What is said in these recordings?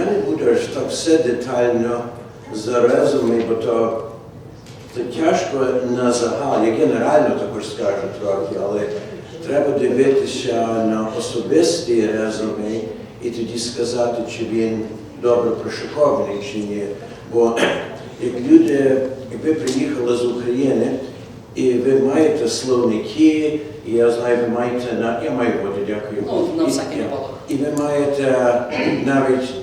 я не буду аж так все детально за резуме, бо то, то тяжко на загал. Я генерально також скажу трохи, але треба дивитися на особисті резуме і тоді сказати, чи він добре прошикований чи ні. Бо як люди, як ви приїхали з України, і ви маєте словники, і я знаю, ви маєте на я маю воду, дякую. Ну, на всякий І ви маєте навіть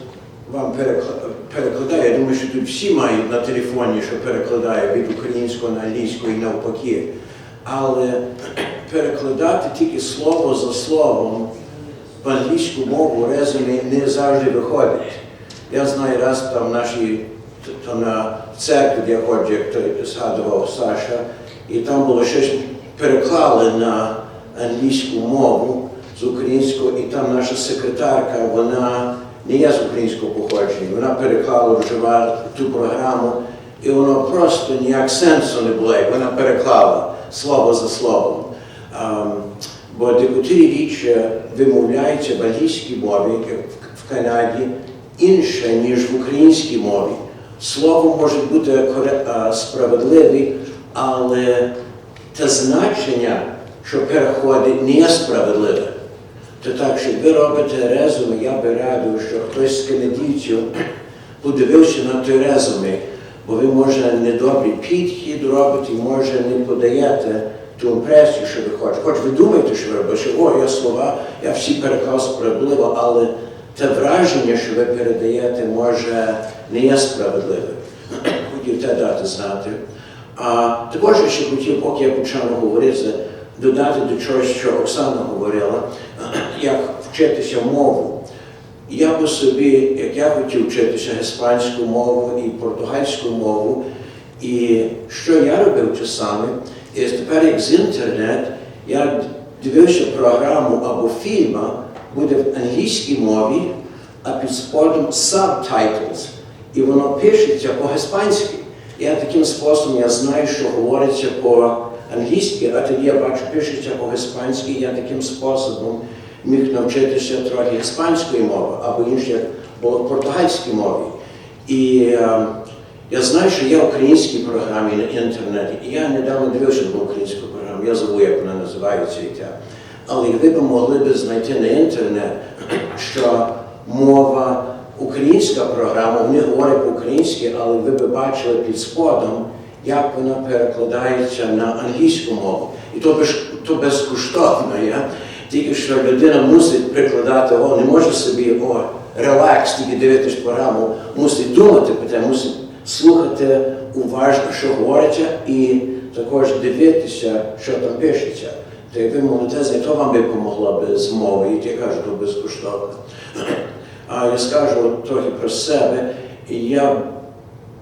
вам перекла- перекладає. Я думаю, що тут всі мають на телефоні, що перекладає від українського на англійську і навпаки. Але перекладати тільки слово за словом в англійську мову резумі не завжди виходить. Я знаю раз там в нашій то на церкві, де я ходжу, як той згадував Саша, і там було щось переклали на англійську мову з українського, і там наша секретарка, вона не є з українського походження, вона переклала вжива ту програму, і воно просто ніяк сенсу не було, як вона переклала слово за словом. Ем, бо декотрі річі вимовляються в англійській мові, в- Канаді, інше, ніж в українській мові. Слово може бути коре- справедливе, але те значення, що переходить, не є справедливе. То так, що ви робите резюме, я би радив, що хтось з канадійців подивився на той резюме, бо ви, може, недобрий підхід робите, може, не подаєте ту імпресію, що ви хочете. Хоч ви думаєте, що ви робите, що о, я слова, я всі переклав справедливо, але те враження, що ви передаєте, може, не є справедливим. Хотів те дати знати. А також я ще хотів, поки я почав говорити, додати до чогось, що Оксана говорила, як вчитися мову. Я по собі, як я хотів вчитися іспанську мову і португальську мову, і що я робив часами, і тепер як з інтернет, я дивився програму або фільм, буде в англійській мові, а під сподом subtitles, і воно пишеться по-іспанськи. Я таким способом я знаю, що говориться по-англійськи, а тоді я бачу, пишеться по-іспанськи, я таким способом міг навчитися трохи іспанської мови або було в португальській мові. І е, я знаю, що є українські програми на інтернеті, і я недавно дивився на українську програму, я забув, як вона називається. Але ви б могли б знайти на інтернет, що мова українська програма, вони говорять по-українськи, але ви б бачили під сподом, як вона перекладається на англійську мову. І то, то безкоштовно. Я? Тільки що людина мусить прикладати, о, не може собі о, релакс, тільки дивитись програму, мусить думати про те, мусить слухати уважно, що говориться, і також дивитися, що там пишеться. То як ви молодець, то вам би помогло би з мови, і я кажу, то безкоштовно. А я скажу трохи про себе. Я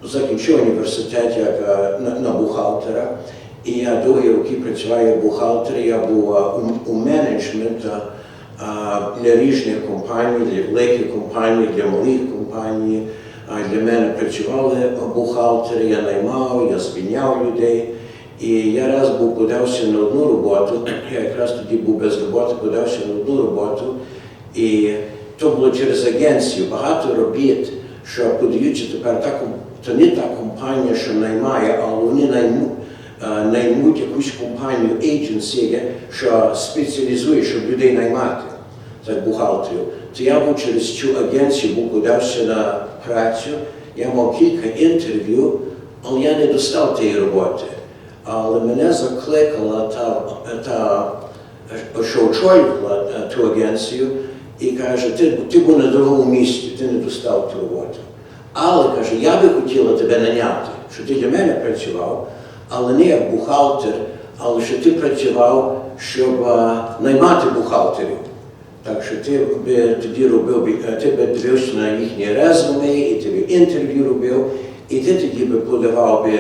закінчив університет як е, на, на бухгалтера, і я довгі роки працював як бухгалтер. Я був у, у менеджмент е, для різних компаній, для великих компаній, для малих компаній. Для мене працювали бухгалтери, я наймав, я звільняв людей. І я раз був подався на одну роботу, я якраз тоді був без роботи, подався на одну роботу. І то було через агенцію багато робіт, що подаються тепер та то не та компанія, що наймає, але вони наймуть, наймуть якусь компанію, agency, що спеціалізує, щоб людей наймати, так бухгалтерів. То я був через цю агенцію, був подався на працю, я мав кілька інтерв'ю, але я не достав тієї роботи. Але мене закликала та, та що очолювала е, ту агенцію, і каже, ти, ти був на другому місці, ти не достав ту роботу. Але каже, я би хотіла тебе наняти, що ти для мене працював, але не як бухгалтер, але що ти працював, щоб е, наймати бухгалтерів. Так що ти би тоді робив, е, ти би дивився на їхні резюме, і ти би інтерв'ю робив, і ти тоді би подавав би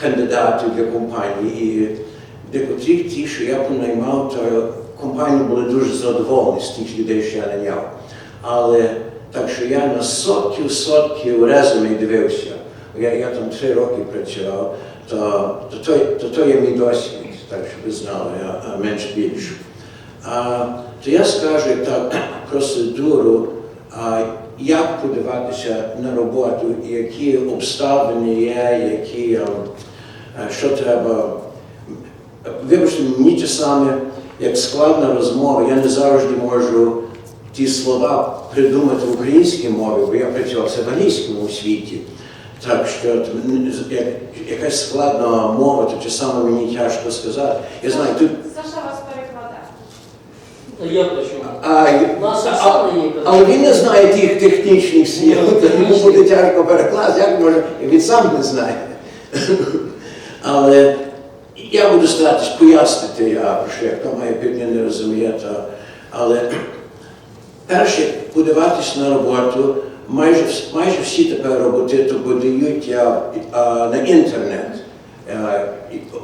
кандидатів для компанії. І декотрі ті, що я понаймав, то компанії були дуже задоволені з тих людей, що я наняв. Але так що я на сотків сотків резюме дивився. Я, я там три роки працював, то, то, то, то, то є мій досвід, так що ви знали, а, а менш більше. А, то я скажу так процедуру, а, як подаватися на роботу, які обставини є, які, е, що треба. Вибачте, мені те саме, як складна розмова, я не завжди можу ті слова придумати в українській мові, бо я працював в англійському світі. Так що як, якась складна мова, то те саме мені тяжко сказати. Я знаю, тут Саша вас Я причому. А, а- але він не знає тих технічних слів, Ну, то йому буде тяжко перекласти, як може, він сам не знає. Але я буду старатись пояснити, я, що як то має півдня не розуміє, то, але перше, подаватись на роботу, майже, майже всі тепер роботи то подають а, а, на інтернет. Е,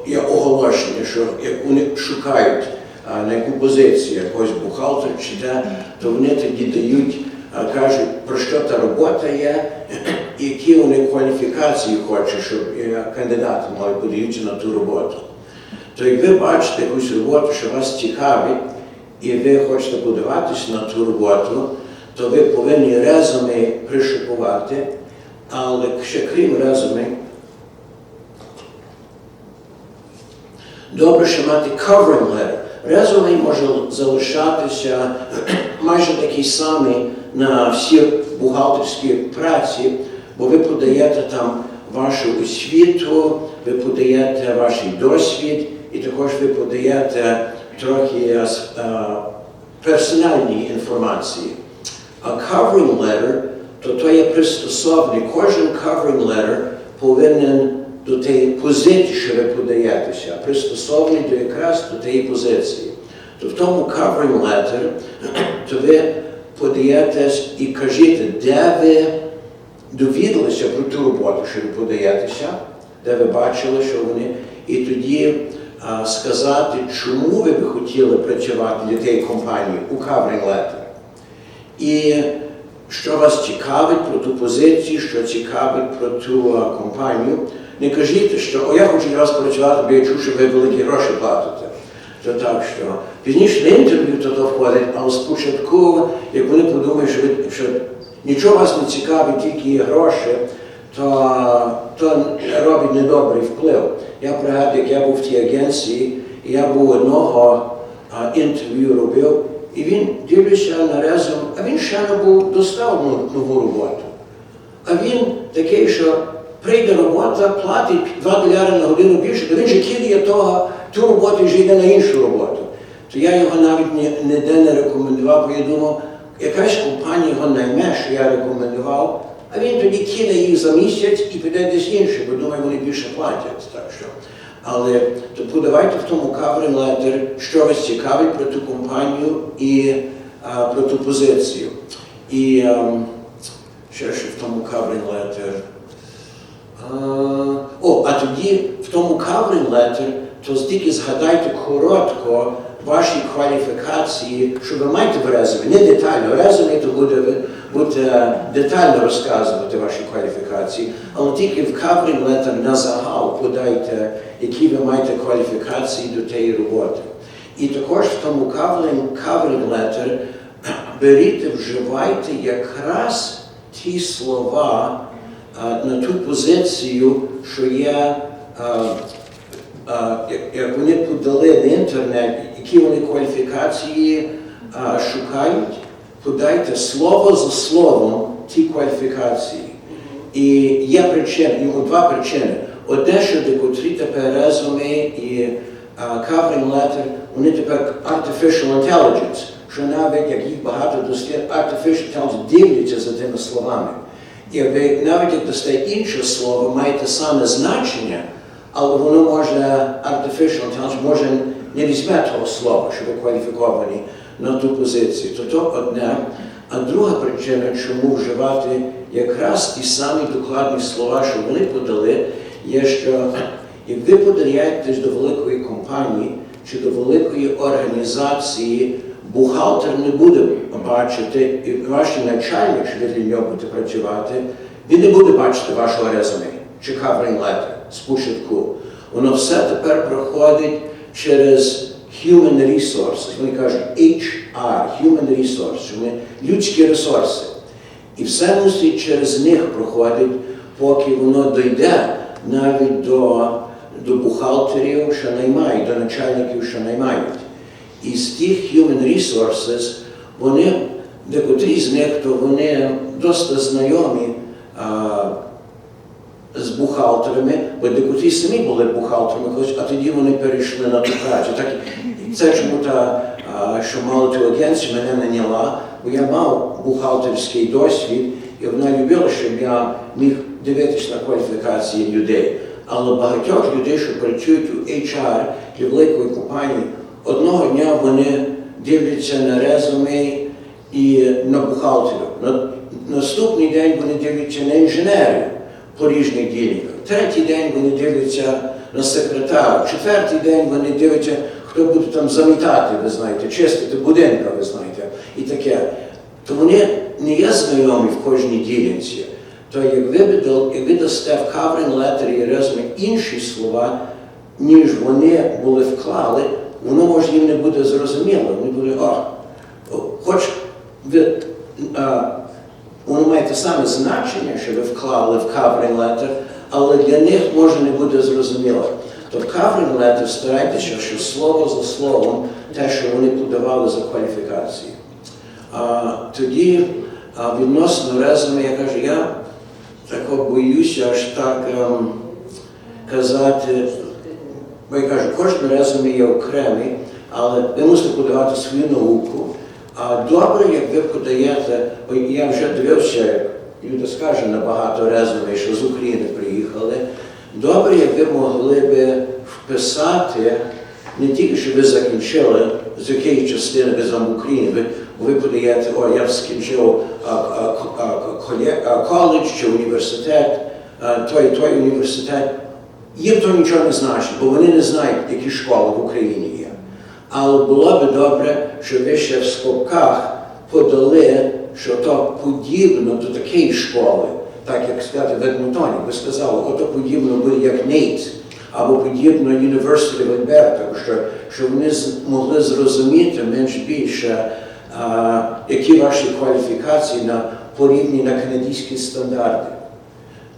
Є оголошення, що як вони шукають а, на яку позицію якогось бухгалтер чи де, то вони тоді дають, а, кажуть, про що та робота є, які вони кваліфікації хочуть, щоб е, кандидати мали подаються на ту роботу. То як ви бачите якусь роботу, що вас цікавить, і ви хочете подаватись на ту роботу, то ви повинні резюме пришикувати, але ще крім резюме, добре ще мати covering letter. Резюме може залишатися майже такий самий на всі бухгалтерські праці, бо ви подаєте там вашу освіту, ви подаєте ваш досвід, і також ви подаєте трохи с- е, інформації. А covering letter, то то є пристосований. Кожен covering letter повинен до тієї позиції, що ви подаєтеся, пристосований до якраз до тієї позиції. То в тому covering letter, то ви подаєтесь і кажете, де ви довідалися про ту роботу, що ви подаєтеся, де ви бачили, що вони, і тоді а, сказати, чому ви би хотіли працювати для тієї компанії у covering letter. І що вас цікавить про ту позицію, що цікавить про ту компанію. Не кажіть, що о, я хочу для вас працювати, бо я чув, що ви великі гроші платите. То так що пізніше на інтерв'ю то, то входить, але спочатку, як вони подумають, що, ви, що нічого вас не цікавить, тільки є гроші, то, то робить недобрий вплив. Я пригадую, як я був в тій агенції, і я був одного а, інтерв'ю робив, і він дивлюся на а він ще не був достав ну- нову роботу. А він такий, що прийде робота, платить 2 доляри на годину більше, то він же кидає того, ту роботу і вже йде на іншу роботу. То я його навіть ні- ніде не рекомендував, бо я думав, якась компанія його найме, що я рекомендував, а він тоді кине їх за місяць і піде десь інше, бо думаю, вони більше платять. Так що. Але то подавайте в тому covering letter, що вас цікавить про ту компанію і а, про ту позицію. І ем, ще що в тому covering letter. А, о, а тоді в тому covering letter, то тільки згадайте коротко ваші кваліфікації, що ви маєте в резюме, не детально. Резюме то буде, буде детально розказувати ваші кваліфікації, але тільки в letter на загал подайте, які ви маєте кваліфікації до тієї роботи. І також в тому covering, letter беріть, вживайте якраз ті слова а, на ту позицію, що є, а, а, як- вони подали на інтернет, які вони кваліфікації а, шукають, подайте слово за словом ті кваліфікації. І є причини, йому два причини. Одне, що декотрі тепер резюме і covering letter, вони тепер artificial intelligence, що навіть як їх багато дослід, artificial intelligence дивляться за тими словами. І ви навіть як дасте інше слово, має те саме значення, але воно може, artificial intelligence може не візьме того слова, що ви кваліфіковані на ту позицію. То то одне. А друга причина, чому вживати якраз ті самі докладні слова, що вони подали, є, що як ви подаєтесь до великої компанії чи до великої організації, бухгалтер не буде бачити, і ваш начальник, що ви для нього будете працювати, він не буде бачити вашого резюме чи letter спочатку. Воно все тепер проходить через human resources. Вони кажуть HR, human resources, вони людські ресурси. І все мусить через них проходить, поки воно дійде навіть до, до бухгалтерів, що наймають, до начальників, що наймають. І з тих human resources, вони, декотрі з них, то вони досить знайомі а, з бухгалтерами, бо декотрі самі були бухгалтерами, колись, а тоді вони перейшли на ту працю. Так, це чому та, що мало ту агенцію мене наняла, бо я мав бухгалтерський досвід, і вона любила, щоб я міг дивитися на кваліфікації людей. Але багатьох людей, що працюють у HR для великої компанії, одного дня вони дивляться на резюме і на бухгалтерів. На наступний день вони дивляться на інженерів по різних ділянках. Третій день вони дивляться на секретаря. Четвертий день вони дивляться, хто буде там замітати, ви знаєте, чистити будинка, ви знаєте, і таке. То вони не є знайомі в кожній ділянці. То як ви, дасте в каврен летері і резюме інші слова, ніж вони були вклали, воно може їм не буде зрозуміло. Вони будуть, о, хоч ви, а, воно має те саме значення, що ви вклали в covering letter, але для них може не буде зрозуміло. То в covering letter старайтеся, що слово за словом, те, що вони подавали за кваліфікації. А, тоді а, відносно резюме, я кажу, я так боюся аж так ем, казати, бо я кажу, кожен резюме є окремий, але ви мусите подавати свою науку. А добре, як ви подаєте, бо я вже дивився, Люда скаже набагато резюме, що з України приїхали. Добре, як ви могли би вписати не тільки, що ви закінчили, з якої частини ви там в Україні, ви, ви подаєте, о, я скінчив а, коледж чи університет, а, той, той університет. Їм то нічого не значить, бо вони не знають, які школи в Україні є. Але було би добре, щоб ви ще в скобках подали, що то подібно до такої школи, так як сказати в Едмонтоні, ви сказали, ото подібно буде як Нейт, або подібно University of Alberta, що, що вони з- могли зрозуміти менш більше, які ваші кваліфікації на порівні на канадські стандарти.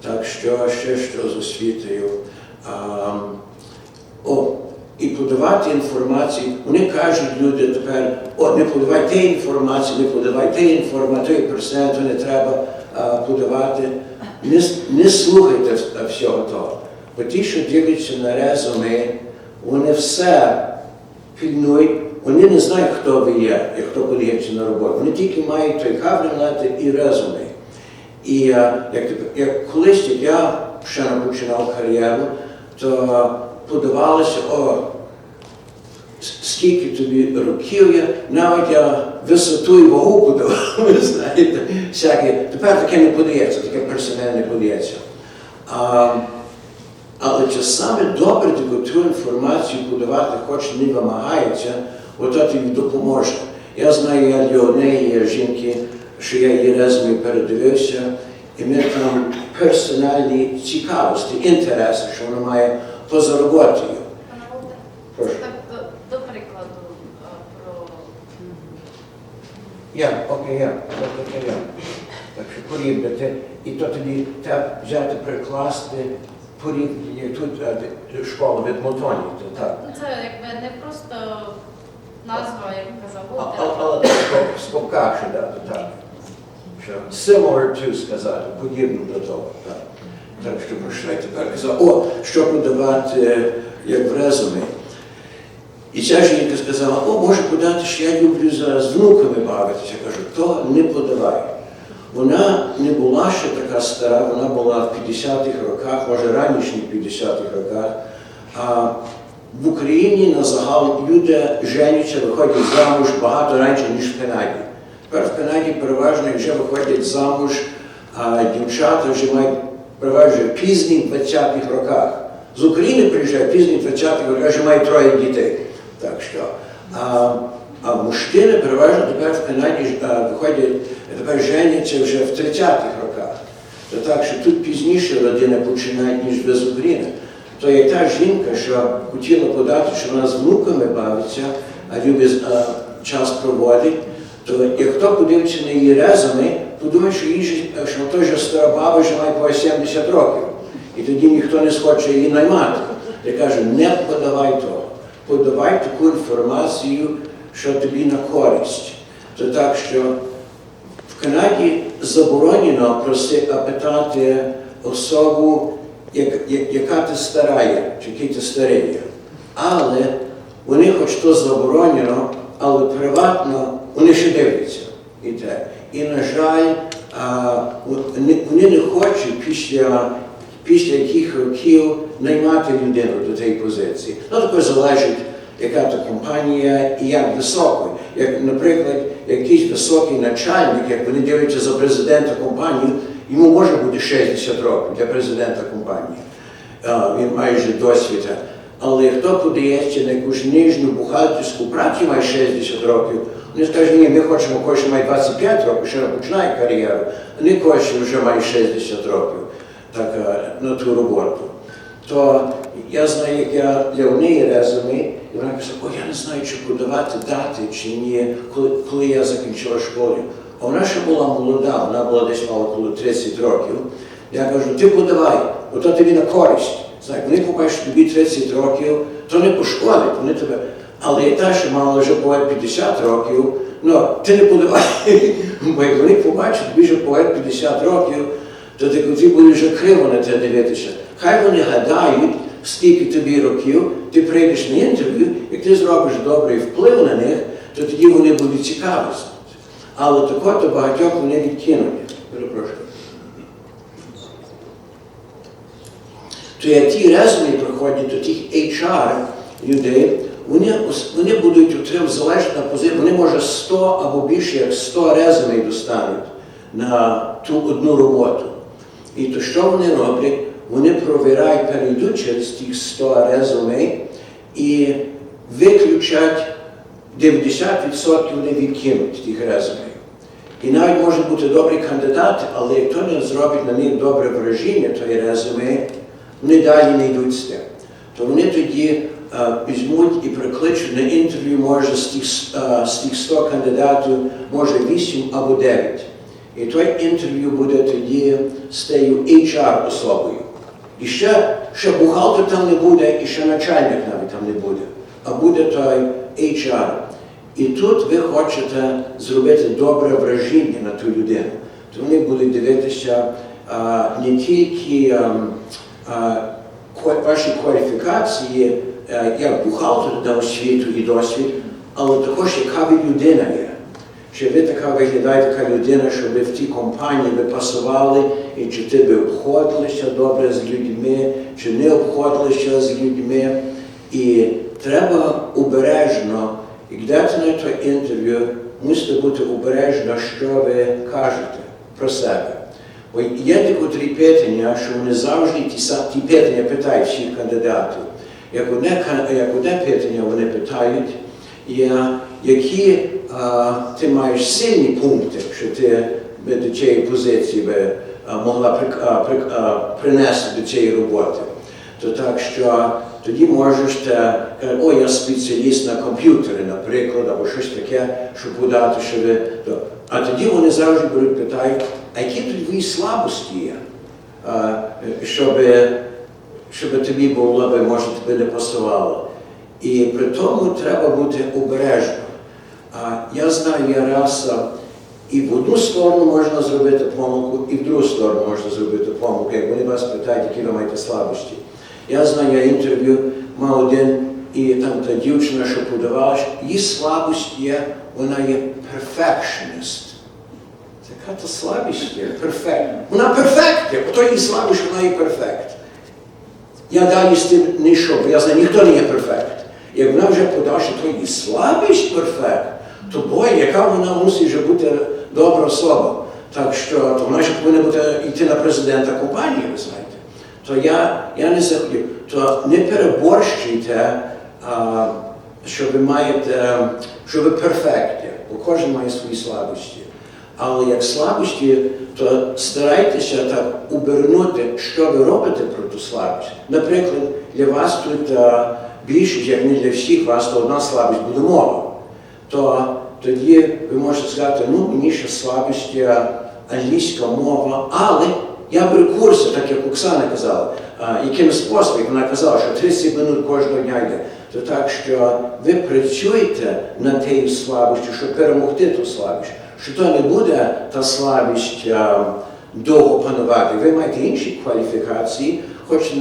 Так що ще що з освітою. А, о, і подавати інформацію. Вони кажуть люди тепер, о, не подавай те інформацію, не подавай те інформацію, персенту не треба подавати. Не, не слухайте всього того. Бо ті, що дивляться на резюме, вони все пільнують, вони не знають, хто ви є, і хто подається на роботу. Вони тільки мають той летер і резюме. І е, як, як колись, як я ще не починав кар'єру, то подавалося, о, скільки тобі років є, навіть я висоту і вагу подавав, ви знаєте, всяке. Тепер таке не подається, таке персональне не подається. А, але часами добре таку інформацію подавати, хоч не вимагається, ото тобі допоможе. Я знаю, я для однієї жінки, що я її резюме передивився, і ми там персональні цікавості, інтереси, що вона має поза роботою. Прошу. так до, до прикладу е, про Я, окей, я, тобто я. Так що порівняти. І то тоді треба взяти, прикласти порівняння тут е, школа в Едмонтоні, то так. ну, це якби не просто назва, як казав. Але ще дати, так. Similar to сказати, подібно до того. Так, так що про що я тепер казав? О, що подавати е, як в резюме. І ця жінка сказала, о, може подати, що я люблю зараз з внуками бавитися. Я кажу, то не подавай. Вона не була ще така стара, вона була в 50-х роках, може ранішніх 50-х роках. А в Україні на загал люди женяться, виходять замуж багато раніше, ніж в Канаді. Тепер в Канаді переважно вже виходять замуж, а дівчата вже мають переважно в пізніх 20-х роках. З України приїжджають в пізніх 20-х роках, вже мають троє дітей. Так що, а, а мужчини переважно тепер в Канаді виходять, тепер женяться вже в 30-х роках. То так, що тут пізніше родина починає, ніж ви з України. То є та жінка, що хотіла подати, що вона з внуками бавиться, а любить а, час проводить, то як хто подивиться на її резюме, подумає, що, же- що той же стара баба живе по 70 років. І тоді ніхто не схоче її наймати. Я кажу, не подавай того. Подавай таку інформацію, що тобі на користь. То так, що в Канаді заборонено проси, питати особу, як, як- яка ти стара чи ти старий. Але вони, хоч то заборонено, але приватно вони ще дивляться і те. І, на жаль, вони не хочуть після, після яких років наймати людину до цієї позиції. Ну, таке залежить, яка то компанія і як високо. Як, наприклад, якийсь високий начальник, як вони дивляться за президента компанії, йому може бути 60 років для президента компанії. Він має вже досвід. Але хто подається на якусь нижню бухгалтерську працю, має 60 років, вони скажуть, ні, ми хочемо що має 25 років, ще не починає кар'єру, не що вже має 60 років так, е, на ту роботу. То я знаю, як я для неї резюме, і вона каже, о, я не знаю, чи подавати дати, чи ні, коли, коли я закінчила школу. А вона ще була молода, вона була десь мала коло 30 років. Я кажу, ти подавай, бо то тобі на користь. Знає, вони побачать тобі 30 років, то не пошкодить, вони тебе. Але і та, що мала вже поет 50 років, ну ти не подавай. Бо як вони побачать, тобі вже поет 50 років, то ти будеш вже криво на це дивитися. Хай вони гадають, скільки тобі років, ти прийдеш на інтерв'ю, як ти зробиш добрий вплив на них, то тоді вони будуть цікаві. Але тако то багатьох вони відкинуть. Перепрошую. то як ті резумі приходять до тих HR людей, вони, вони будуть отримати залежно на позицію, вони може 100 або більше як 100 резумі достануть на ту одну роботу. І то що вони роблять? Вони провіряють, перейдуть через тих 100 резумі і виключать 90% вони відкинуть тих резумі. І навіть можуть бути добрі кандидати, але як то не зробить на них добре враження, той резюме, вони далі не йдуть з тим. То вони тоді е, візьмуть і прикличуть на інтерв'ю, може з тих, е, з тих 100 кандидатів, може 8 або 9. І той інтерв'ю буде тоді з тією HR особою. І ще, ще бухгалтер там не буде, і ще начальник навіть там не буде, а буде той HR. І тут ви хочете зробити добре враження на ту людину. То вони будуть дивитися а, не тільки а, а, ваші кваліфікації а, як бухгалтер на освіту і досвід, але також яка ви людина є. Чи ви така виглядаєте така людина, що ви в тій компанії ви пасували, і чи ти ви обходилися добре з людьми, чи не обходилися з людьми. І треба обережно, і йдете на то інтерв'ю, мусите бути обережно, що ви кажете про себе. Бо є декотрі питання, що вони завжди ті, са- ті питання питають всіх кандидатів. Як одне, як одне питання вони питають, є, які а, ти маєш сильні пункти, що ти до цієї позиції би могла при, а, при, а, принести до цієї роботи. То так що тоді можеш те, о, я спеціаліст на комп'ютері, наприклад, або щось таке, щоб подати, що ви. то». А тоді вони завжди беруть питають, а які тут твої слабості є, щоб, щоб тобі було би, може, тобі не пасувало. І при тому треба бути обережним. Я знаю, я раз а, і в одну сторону можна зробити помилку, і в другу сторону можна зробити помилку, як вони вас питають, які ви маєте слабості. Я знаю, я інтерв'ю мав один, і там та дівчина, що подавалась, її слабость є, вона є perfectionist. Яка то слабість є? Перфект. Вона перфект ото її слабість, вона є перфект. Я далі з тим не йшов, бо я знаю, ніхто не є перфект. Як вона вже подала, то її слабість перфект, то бой, яка вона мусить вже бути добра особа. Так що то вона ще повинна бути йти на президента компанії, ви знаєте. То я, я не захотів. То не переборщуйте, що ви маєте, що ви перфекті, бо кожен має свої слабості. Але як слабості, то старайтеся так обернути, що ви робите про ту слабість. Наприклад, для вас тут а, більшість, як не для всіх, вас то одна слабість буде мова. То тоді ви можете сказати, ну мені ще слабість англійська мова, але я беру курси, так як Оксана казала, а, яким способом вона казала, що 30 минут кожного дня йде. То так, що ви працюєте над тією слабістю, щоб перемогти ту слабість, що то не буде та слабість а, довго панувати. Ви маєте інші кваліфікації, хоч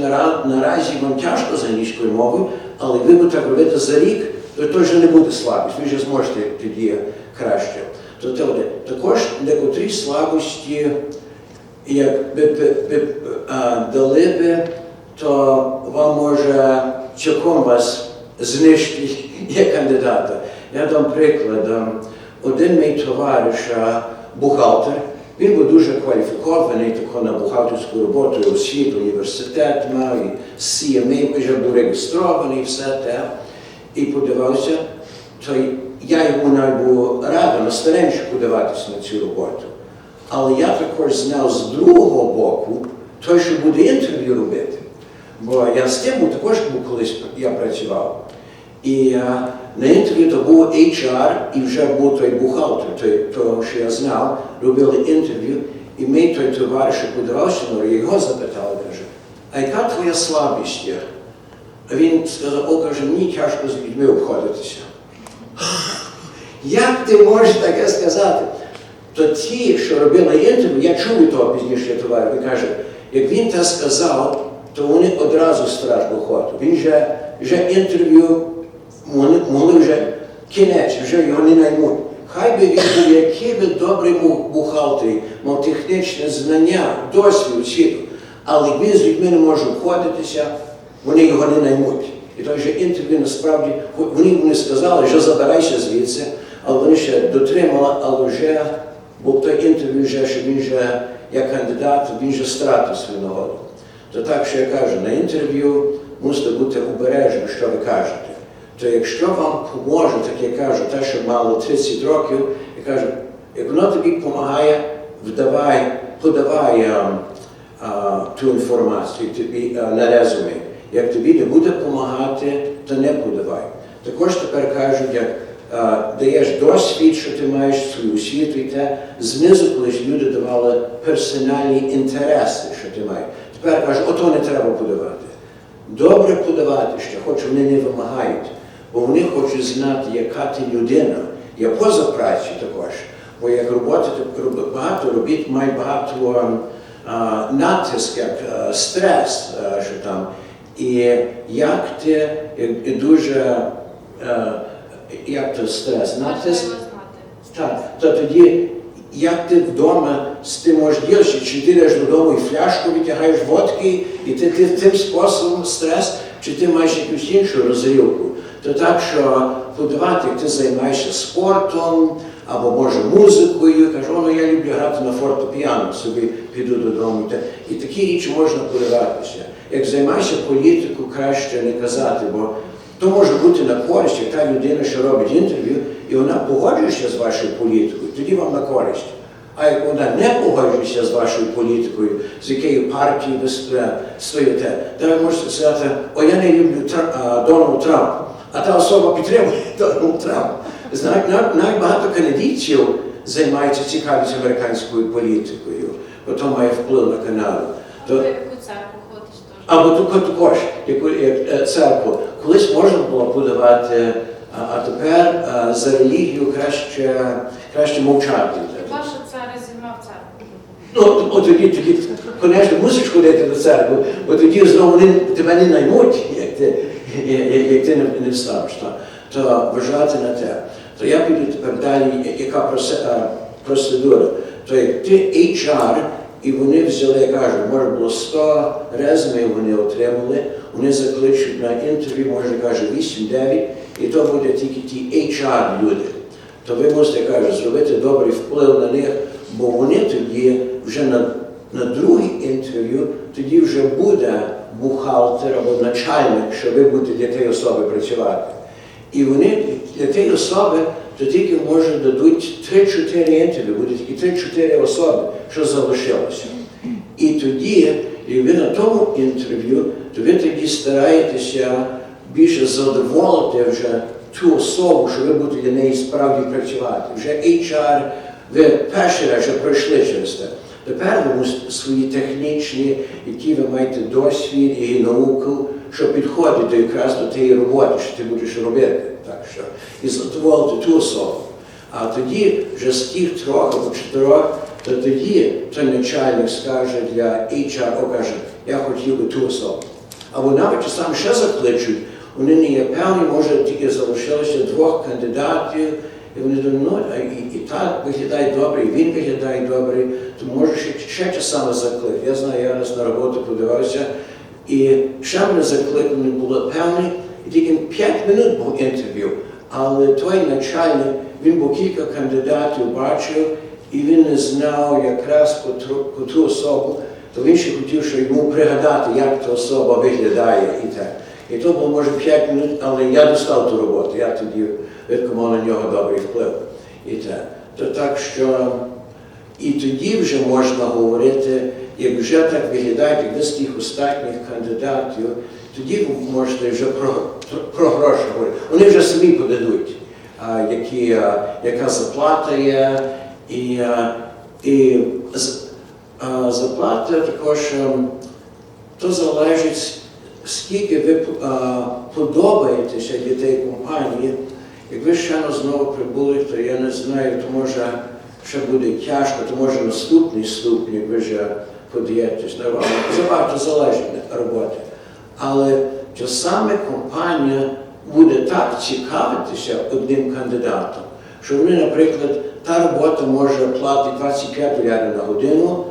наразі вам тяжко з англійською мовою, але ви будете робити за рік, то вже не буде слабість, ви вже зможете тоді краще. То те одне. також декотрі слабості, як би, би, би а, дали би, то вам може цілком вас знищити як кандидата. Я дам приклад. Ем, Один мій товариш, бухгалтер, він був дуже кваліфікований тако на бухгалтерську роботу, освіту, університет мав, і CMA вже був реєстрований, все те. І подивився, то я йому навіть був радий на стареньше подивитися на цю роботу. Але я також знав з другого боку той, що буде інтерв'ю робити. Бо я з тим також був колись я працював. І а, на інтерв'ю то був HR і вже був той бухгалтер, той, того, що я знав, робили інтерв'ю, і ми той товариш що подавався, ну, його запитали, каже, а яка твоя слабість є? Він сказав, о, каже, мені тяжко з людьми обходитися. Як ти можеш таке сказати? То ті, що робили інтерв'ю, я чув від того пізніше товар, він каже, як він це сказав, то вони одразу стражу ходу. Він вже, вже інтерв'ю, вони могли вже кінець, вже його не наймуть. Хай би він був який би добрий був бухгалтер, мав технічне знання, досвід, освіту, але він з людьми не може обходитися, вони його не наймуть. І той же інтерв'ю насправді, вони мені сказали, що забирайся звідси, але вони ще дотримали, але вже був той інтерв'ю, вже, що він вже як кандидат, він вже стратив свою нагоду. То так, що я кажу, на інтерв'ю мусите бути обережні, що ви кажете. То якщо вам поможе, так я кажу, те, що мало 30 років, я кажу, як воно тобі допомагає, вдавай, подавай а, а, ту інформацію тобі а, на резюме. Як тобі не буде допомагати, то не подавай. Також тепер кажуть, як а, даєш досвід, що ти маєш свою освіту і те, знизу колись люди давали персональні інтереси, що ти маєш. Тепер кажуть, ото не треба подавати. Добре подавати, що хоч вони не вимагають, бо вони хочуть знати, яка ти людина. Я поза працею також. Бо як робота, багато робіт має багато а, натиск, як е, стрес, е, що там. І як ти і дуже, е, як то стрес, натиск. Так, то тоді, як ти вдома з тим можеш ділити, чи ти йдеш додому і фляжку витягаєш водки, і ти, ти тим способом стрес, чи ти маєш якусь іншу розрівку. То так, що подавати, як ти займаєшся спортом, або може музикою, кажу, ну я люблю грати на фортепіано, собі піду додому. І такі речі можна подаватися. Як займаєшся політикою, краще не казати, бо то може бути на користь, як та людина, що робить інтерв'ю, і вона погоджується з вашою політикою, тоді вам на користь. А як вона не погоджується з вашою політикою, з якою партією ви спе- стоїте, то ви можете сказати, о, я не люблю Тра- а, Дональда Трампа, а та особа підтримує Дональда Трампа. Знаєте, навіть канадійців займаються цікавістю американською політикою, бо то має вплив на канал. Або То, яку церкву. Або тако- також, яку як е, церкву. Колись можна було подавати, а, а тепер а, за релігію краще, краще мовчати. Що це резюме церкву? Ну, от тоді, тоді, звісно, мусиш ходити до церкви, бо тоді знову вони тебе не наймуть, як ти, як, як ти не, вставиш. То, вважати на те. То я піду тепер далі, яка процедура. То як ти HR, і вони взяли, я кажу, може було 100 резюме вони отримали, вони закличуть на інтерв'ю, може, каже, 8-9, і то буде тільки ті HR люди. То ви мусите, я кажу, зробити добрий вплив на них, бо вони тоді вже на, на другий інтерв'ю, тоді вже буде бухгалтер або начальник, що ви будете для тієї особи працювати. І вони для тієї особи то тільки може дадуть 3-4 інтерв'ю, буде тільки 3-4 особи, що залишилося. І тоді, і ви на тому інтерв'ю, то ви тоді стараєтеся більше задоволити вже ту особу, що ви будете для неї справді працювати. Вже HR Ви перший раз пройшли через те. Тепер ви свої технічні, які ви маєте досвід і науку, що підходить до якраз до тієї роботи, що ти будеш робити. Так що і задоволити ту особу. А тоді вже з тих трьох або чотирьох, то тоді той начальник скаже для HR, каже, я хотів би ту особу. Або навіть сам ще закличуть, вони не є певні, може тільки залишилося двох кандидатів, і вони думають, ну, і, і так виглядає добре, і він виглядає добре, то може ще, ще те заклик. Я знаю, я раз на роботу подивився, і ще мене закликали, не було певний, і тільки 5 минут був інтерв'ю. Але той начальник, він був кілька кандидатів бачив, і він не знав якраз котру, котру особу, то він ще хотів, щоб йому пригадати, як та особа виглядає і так. І то було, може, 5 минут, але я достав ту роботу, я тоді виконав на нього добрий вплив. І так. То так що і тоді вже можна говорити, як вже так виглядають, як з тих останніх кандидатів, тоді ви можете вже про, про гроші говорити. Вони вже самі подадуть, а, які, а, яка заплата є, і, а, і а, заплата також ем, то залежить, скільки ви а, подобаєтеся тієї компанії. Як ви ще знову прибули, то я не знаю, то може ще буде тяжко, то може наступний ступінь, ви вже подаєтесь. Ну, але Забагато залежить від роботи. Але часами компанія буде так цікавитися одним кандидатом, що вони, наприклад, та робота може платити 25 доларів на годину,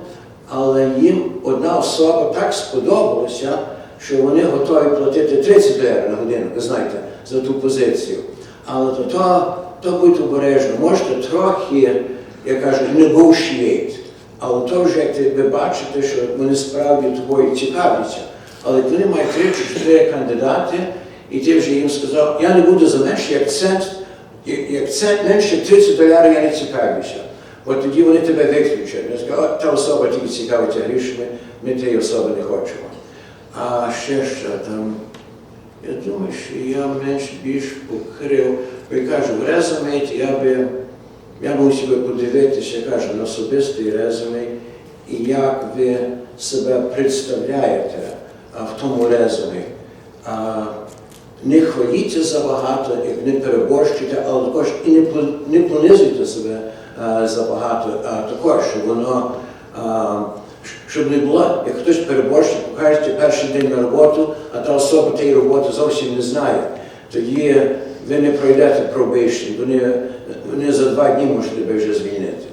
але їм одна особа так сподобалася, що вони готові платити 30 доларів на годину, ви знаєте, за ту позицію. Але то, то, то будьте обережні, можете трохи, я кажу, negotiate. Але то вже як ви бачите, що вони справді тобою цікавляться. Але коли мають три чи чотири кандидати, і ти вже їм сказав, я не буду за менше, як цент, як цент менше 30 доларів я не цікавлюся. Бо тоді вони тебе виключать. Скажуть, «О, та особа тільки цікавиться грішми, ми тієї особи не хочемо. А ще що там. Я думаю, що я менш більш покрив. Бо я кажу, в резюме я би, я мусив би подивитися, я кажу, на особистий резюме, і як ви себе представляєте а, в тому резюме. А, не хваліться забагато, не переборщуйте, але також і не, не понизуйте себе а, забагато, а також, щоб воно, а, щоб не було, як хтось переборщить, покажете перший день на роботу, а та особа тієї роботи зовсім не знає. Тоді ви не пройдете probation, вони, вони за два дні можуть тебе вже звільнити.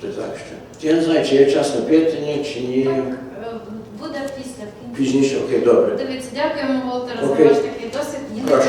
То так що. Я не знаю, чи є час на питання, чи ні. Так, е, буде після в кінці. Пізніше, окей, добре. Дивіться, дякуємо, Волтер, за Окей. ваш такий досвід. Прошу.